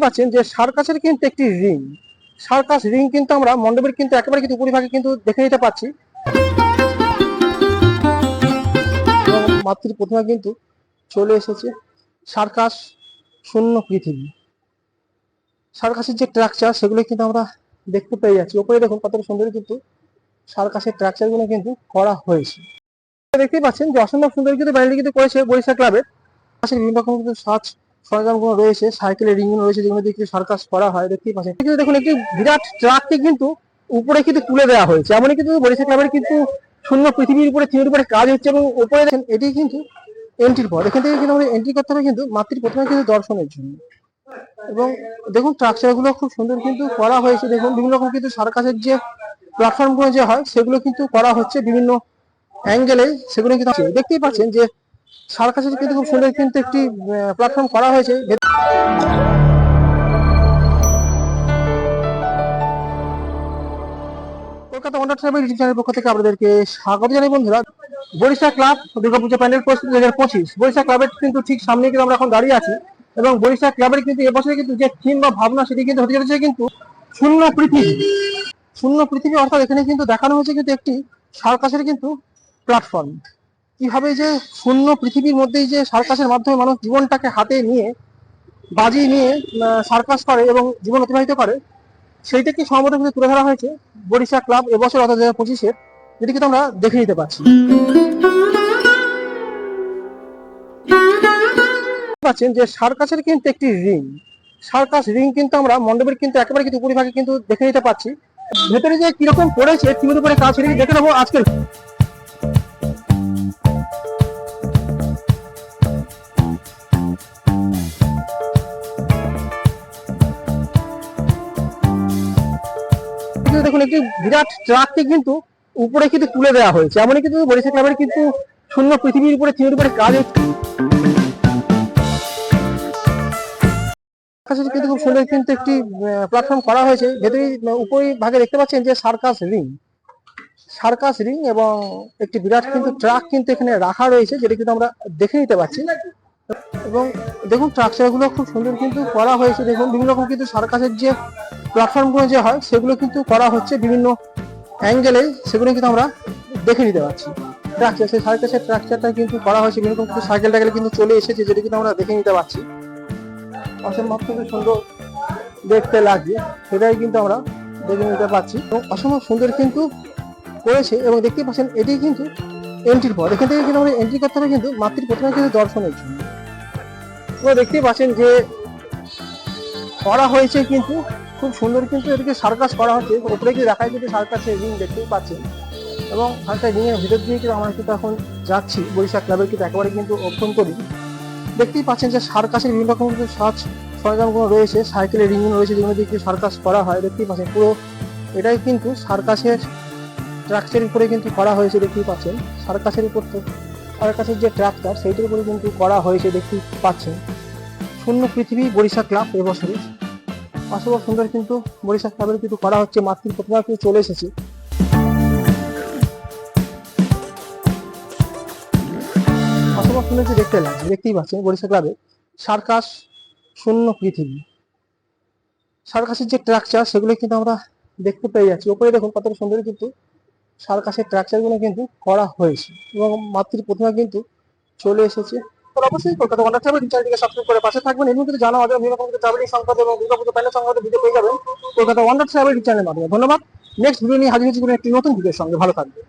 পাচ্ছেন যে সার্কাসের কিন্তু একটি রিং। সার্কাস রিং কিন্তু আমরা, মণ্ডপের কিন্তু একেবারে কিন্তু উপরিভাগে কিন্তু দেখে নিতে পাচ্ছি। মাতৃ প্রতিমা কিন্তু চলে এসেছে। সার্কাস শূন্য পৃথিবী। সার্কাসের যে ট্রাকচার সেগুলো কিন্তু আমরা দেখতে পেয়ে যাচ্ছি। ওপরে দেখুন কতটা সুন্দর কিন্তু সার্কাসের ট্রাকচারগুলো কিন্তু করা হয়েছে। দেখতেই পাচ্ছেন যে অসম্ভব সুন্দর কিন্তু বাইরে কিন্তু করেছে বরিশা ক্লাবের। পাশের বিভিন্ন রকম কিন্তু সাজ সরঞ্জামগুলো রয়েছে সাইকেলের রিং রয়েছে, যেগুলো দিয়ে কিন্তু সার্কাস করা হয়, দেখতেই পাচ্ছেন। কিন্তু দেখুন, একটি বিরাট ট্রাককে কিন্তু উপরে কিন্তু তুলে দেওয়া হয়েছে। এমনই কিন্তু বরিশা ক্লাবের কিন্তু শূন্য পৃথিবীর উপরে থিমের উপরে কাজ হচ্ছে এবং উপরে দেখেন, এটি কিন্তু এন্ট্রির পর এখান থেকে কিন্তু আমাদের এন্ট্রি করতে হবে কিন্তু মাতৃ প্রথমে কিন্তু দর্শনের জন্য। এবং দেখুন স্ট্রাকচারগুলো খুব সুন্দর কিন্তু করা হয়েছে। দেখুন, বিভিন্ন রকম কিন্তু সার্কাসের যে প্ল্যাটফর্মগুলো যে হয়, সেগুলো কিন্তু করা হচ্ছে বিভিন্ন অ্যাঙ্গেলে সেগুলো কিন্তু দেখতেই পাচ্ছেন যে সার্কাসের কিন্তু খুব কিন্তু একটি প্ল্যাটফর্ম করা হয়েছে। কলকাতা ওয়ান্ডার ট্রাভেল ইউটিউব চ্যানেলের পক্ষ থেকে আপনাদেরকে স্বাগত জানাই বন্ধুরা। বরিশা ক্লাব দুর্গাপূজা প্যান্ডেল প্রস্তুতি দু হাজার পঁচিশ। বরিশা ক্লাবের কিন্তু ঠিক সামনে কিন্তু আমরা এখন দাঁড়িয়ে আছি এবং বরিশা ক্লাবের কিন্তু এবছরে কিন্তু যে থিম বা ভাবনা সেটি কিন্তু হতে চলেছে কিন্তু শূন্য পৃথিবী। শূন্য পৃথিবী অর্থাৎ এখানে কিন্তু দেখানো হয়েছে কিন্তু একটি সার্কাসের কিন্তু প্ল্যাটফর্ম কীভাবে যে শূন্য পৃথিবীর মধ্যেই যে সার্কাসের মাধ্যমে মানুষ জীবনটাকে হাতে নিয়ে, বাজি নিয়ে সার্কাস করে এবং জীবন অতিবাহিত করে, সেইটাকে সম্ভবত তুলে ধরা হয়েছে বরিশা ক্লাব এবছর অর্থাৎ দু হাজার পঁচিশের যেটি কিন্তু আমরা দেখে নিতে পারছি। পাচ্ছেন যে সার্কাসের কিন্তু একটি রিং। সার্কাস রিং কিন্তু আমরা মণ্ডপের কিন্তু একেবারে কিন্তু উপরিভাগে কিন্তু দেখে নিতে পাচ্ছি ভেতরে যে কীরকম পড়েছে থিমের উপরে কাজ দেখে নেব আজকের কিন্তু দেখুন, একটি বিরাট ট্রাককে কিন্তু উপরে কিন্তু তুলে দেওয়া হয়েছে। এমনই কিন্তু বরিশা ক্লাবের কিন্তু শূন্য পৃথিবীর উপরে থিমের উপরে কাজ কাছে কিন্তু খুব সুন্দর কিন্তু একটি প্ল্যাটফর্ম করা হয়েছে। ভেতরে উপরে ভাগে দেখতে পাচ্ছেন যে সার্কাস রিং। সার্কাস রিং এবং একটি বিরাট কিন্তু ট্রাক কিন্তু এখানে রাখা রয়েছে, যেটা কিন্তু আমরা দেখে নিতে পাচ্ছি। এবং দেখুন স্ট্রাকচারগুলো খুব সুন্দর কিন্তু করা হয়েছে। দেখুন, বিভিন্ন রকম কিন্তু সার্কাসের যে প্ল্যাটফর্মগুলো যে হয়, সেগুলো কিন্তু করা হচ্ছে বিভিন্ন অ্যাঙ্গেলে সেগুলো কিন্তু আমরা দেখে নিতে পারছি। স্ট্রাকচার সেই সার্কাসের স্ট্রাকচারটা কিন্তু করা হয়েছে, বিভিন্ন কিন্তু সাইকেল টাইকেল কিন্তু চলে এসেছে, যেটা কিন্তু আমরা দেখে নিতে পারছি। অসম্ভব কিন্তু সুন্দর দেখতে লাগছে, সেটাই কিন্তু আমরা দেখে নিতে পারছি। এবং অসম্ভব সুন্দর কিন্তু করেছে, এবং দেখতে পাচ্ছেন, এটি কিন্তু এন্ট্রির পর এখান থেকে কিন্তু আমরা এন্ট্রি করতে হবে কিন্তু মাতৃ প্রথমে কিন্তু দর্শনের জন্য। তো দেখতেই পাচ্ছেন যে করা হয়েছে কিন্তু খুব সুন্দর, কিন্তু এদিকে সার্কাস করা হচ্ছে। উপরে কি দেখায় কিন্তু সার্কাসের রিং দেখতেই পাচ্ছেন। এবং সার্কাস রিং এর ভিতর দিয়ে কিন্তু আমরা কিন্তু এখন যাচ্ছি বরিশা ক্লাবের কিন্তু একেবারে কিন্তু অভ্যন্তরীণ দেখতেই পাচ্ছেন যে সার্কাসের বিভিন্ন রকম কিন্তু সাজ সরঞ্জামগুলো রয়েছে, সাইকেলের রিং রয়েছে যেগুলো দিয়ে কিন্তু সার্কাস করা হয়, দেখতেই পাচ্ছেন পুরো এটাই কিন্তু সার্কাসের স্ট্রাকচারের উপরে কিন্তু করা হয়েছে, দেখতেই পাচ্ছেন। সার্কাসের উপর তো, সার্কাসের যে ট্রাকচার সেইটার উপরে কিন্তু করা হয়েছে, দেখতেই পাচ্ছেন। শূন্য পৃথিবী বরিশা ক্লাব এবছরে অসম্ভব সুন্দর কিন্তু বরিশা ক্লাবের কিন্তু করা হচ্ছে মাতৃ প্রতিমা কিন্তু চলে এসেছে। অসম্ভব সুন্দর দেখতে লাগছে, দেখতেই পাচ্ছেন বরিশা ক্লাবে সার্কাস শূন্য পৃথিবী। সার্কাসের যে স্ট্রাকচার সেগুলো কিন্তু আমরা দেখতে পেয়ে যাচ্ছি। ওপরে দেখুন কতটা সুন্দর কিন্তু সার্কাসের স্ট্রাকচারগুলো কিন্তু করা হয়েছে এবং মাতৃ প্রতিমা কিন্তু চলে এসেছে। অবশ্যই কলকাতা ওয়ান্ডার ট্রাভেল করে পাশে থাকবেন। ট্রাভেলিং এবং পেয়ে যাবেন। কলকাতা চ্যানেলের মাধ্যমে। ধন্যবাদ। নেক্সট ভিডিও নিয়ে হাজির হয়েছি একটি নতুন ভিডিওর সঙ্গে। ভালো থাকবে